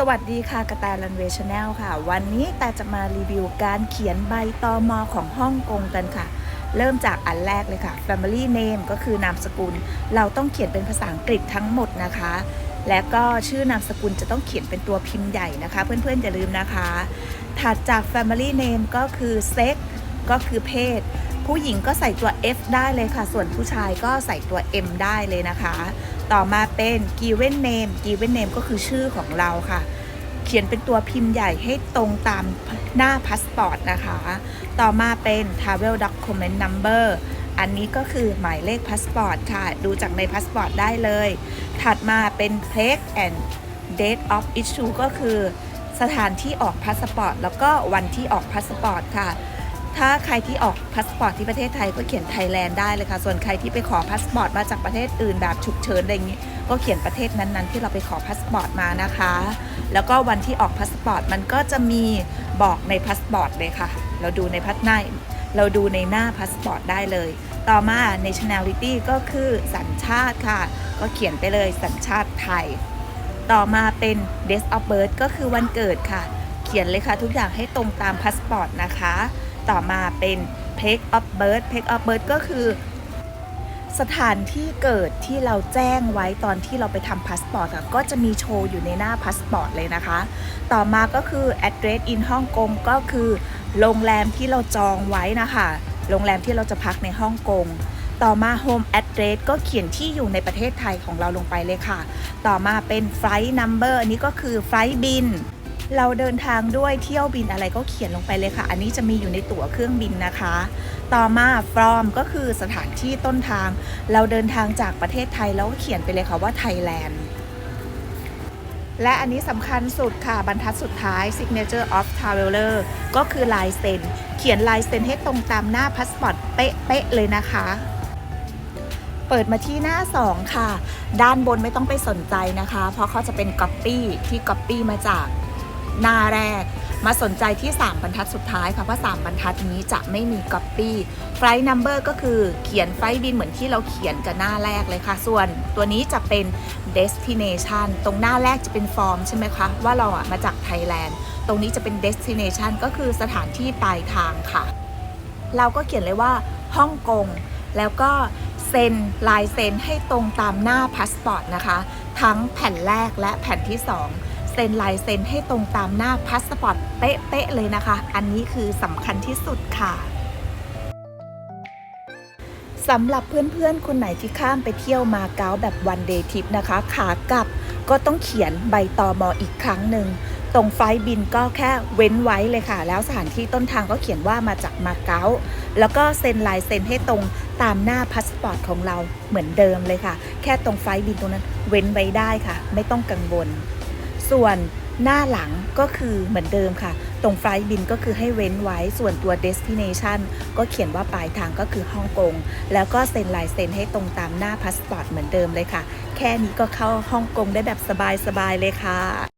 สวัสดีค่ะกระแตลันเวชแนลค่ะ วันนี้แต่จะมารีวิวการเขียนใบตอมอของฮ่องกงกันค่ะ เริ่มจากอันแรกเลยค่ะ Family Name ก็คือนามสกุล เราต้องเขียนเป็นภาษาอังกฤษทั้งหมดนะคะ และก็ชื่อนามสกุลจะต้องเขียนเป็นตัวพิมพ์ใหญ่นะคะ เพื่อนๆอย่าลืมนะคะ ถัดจาก Family Name ก็คือ Sex ก็คือเพศ ผู้หญิงก็ใส่ตัว F ได้เลยค่ะ ส่วนผู้ชายก็ใส่ตัว M ได้เลยนะคะ ต่อมาเป็น given name given name ก็คือชื่อของเราค่ะ เขียนเป็นตัวพิมพ์ใหญ่ให้ตรงตามหน้าพาสปอร์ตนะคะ ต่อมาเป็น travel document number อันนี้ก็คือหมายเลขพาสปอร์ตค่ะ ดูจากในพาสปอร์ตได้เลย ถัดมาเป็น place and date of issue ก็คือ สถานที่ออกพาสปอร์ตแล้วก็วันที่ออกพาสปอร์ตค่ะ ถ้าใครที่ออกพาสปอร์ตที่ประเทศไทยก็เขียนไทยแลนด์ได้เลยค่ะ ส่วนใครที่ไปขอพาสปอร์ตมาจากประเทศอื่นแบบฉุกเฉินอะไรอย่างนี้ ก็เขียนประเทศนั้นๆ ที่เราไปขอพาสปอร์ตมานะคะ แล้วก็วันที่ออกพาสปอร์ตมันก็จะมีบอกในพาสปอร์ตเลยค่ะ เราดูในพัดในเราดูในหน้าพาสปอร์ตได้เลย ต่อมา nationality ก็คือสัญชาติค่ะ ก็เขียนไปเลยสัญชาติไทย ต่อมาเป็น date of birth ก็คือวันเกิดค่ะ เขียนเลยค่ะทุกอย่างให้ตรงตามพาสปอร์ตนะคะ ต่อมาเป็น place of birth place of birth ก็คือ สถานที่เกิดที่เราแจ้งไว้ตอนที่เราไปทำพาสปอร์ตก็จะมีโชว์อยู่ในหน้าพาสปอร์ตเลยนะคะ ต่อมาก็คือ address in ฮ่องกงก็คือโรงแรมที่เราจองไว้นะคะ โรงแรมที่เราจะพักในฮ่องกงต่อมา home address ก็เขียนที่อยู่ในประเทศไทยของเราลงไปเลยค่ะ ต่อมาเป็น flight number อันนี้ก็คือ flight บิน เราเดินทางด้วยเที่ยวบินอะไรก็เขียนลงไปเลยค่ะ อันนี้จะมีอยู่ในตั๋วเครื่องบินนะคะ ต่อมา from ก็คือสถานที่ต้นทาง เราเดินทางจากประเทศไทยแล้วก็เขียนไปเลยค่ะว่าไทยแลนด์และอันนี้สำคัญสุดค่ะบรรทัดสุดท้าย signature of traveler ก็คือลายเซ็น เขียนลายเซ็นให้ตรงตามหน้าพาสปอร์ตเป๊ะๆเลยนะคะ เปิดมาที่หน้า 2 ค่ะ ด้านบนไม่ต้องไปสนใจนะคะ เพราะเขาจะเป็น Copy ที่ Copy มาจาก หน้าแรก มาสนใจที่ 3 บรรทัดสุดท้ายค่ะเพราะ3บรรทัดนี้จะไม่มี Copy Flight Number ก็คือเขียนไฟล์บินเหมือนที่เราเขียนกับหน้าแรกเลยค่ะ ส่วนตัวนี้จะเป็น Destination ตรงหน้าแรกจะเป็นฟอร์มใช่ไหมคะ ว่าเราอะมาจากไทยแลนด์ ตรงนี้จะเป็น Destination ก็คือสถานที่ปลายทางค่ะ เราก็เขียนเลยว่าฮ่องกงแล้วก็เซ็นลายเซ็นให้ตรงตามหน้าพาสปอร์ตนะคะ ทั้งแผ่นแรกและแผ่นที่ 2 เซ็นลายเซ็นให้ตรงตามหน้าพาสปอร์ตเป๊ะๆเลยนะคะ อันนี้คือสำคัญที่สุดค่ะสำหรับเพื่อนๆ คนไหนที่ข้ามไปเที่ยวมาเก๊าแบบวันเดย์ทริปนะคะ ขากลับก็ต้องเขียนใบตอมออีกครั้งหนึ่ง ตรงไฟล์บินก็แค่เว้นไว้เลยค่ะ แล้วสถานที่ต้นทางก็เขียนว่ามาจากมาเก๊า แล้วก็เซ็นลายเซ็นให้ตรงตามหน้าพาสปอร์ตของเราเหมือนเดิมเลยค่ะ แค่ตรงไฟล์บินตรงนั้นเว้นไว้ได้ค่ะ ไม่ต้องกังวล ส่วนหน้าหลังก็คือเหมือนเดิมค่ะ ตรงไฟล์บินก็คือให้เว้นไว้ส่วนตัว destination ก็เขียนว่าปลายทางก็คือฮ่องกง แล้วก็เซ็นลายเซ็นให้ตรงตามหน้าพาสปอร์ตเหมือนเดิมเลยค่ะ แค่นี้ก็เข้าฮ่องกงได้แบบสบายๆเลยค่ะ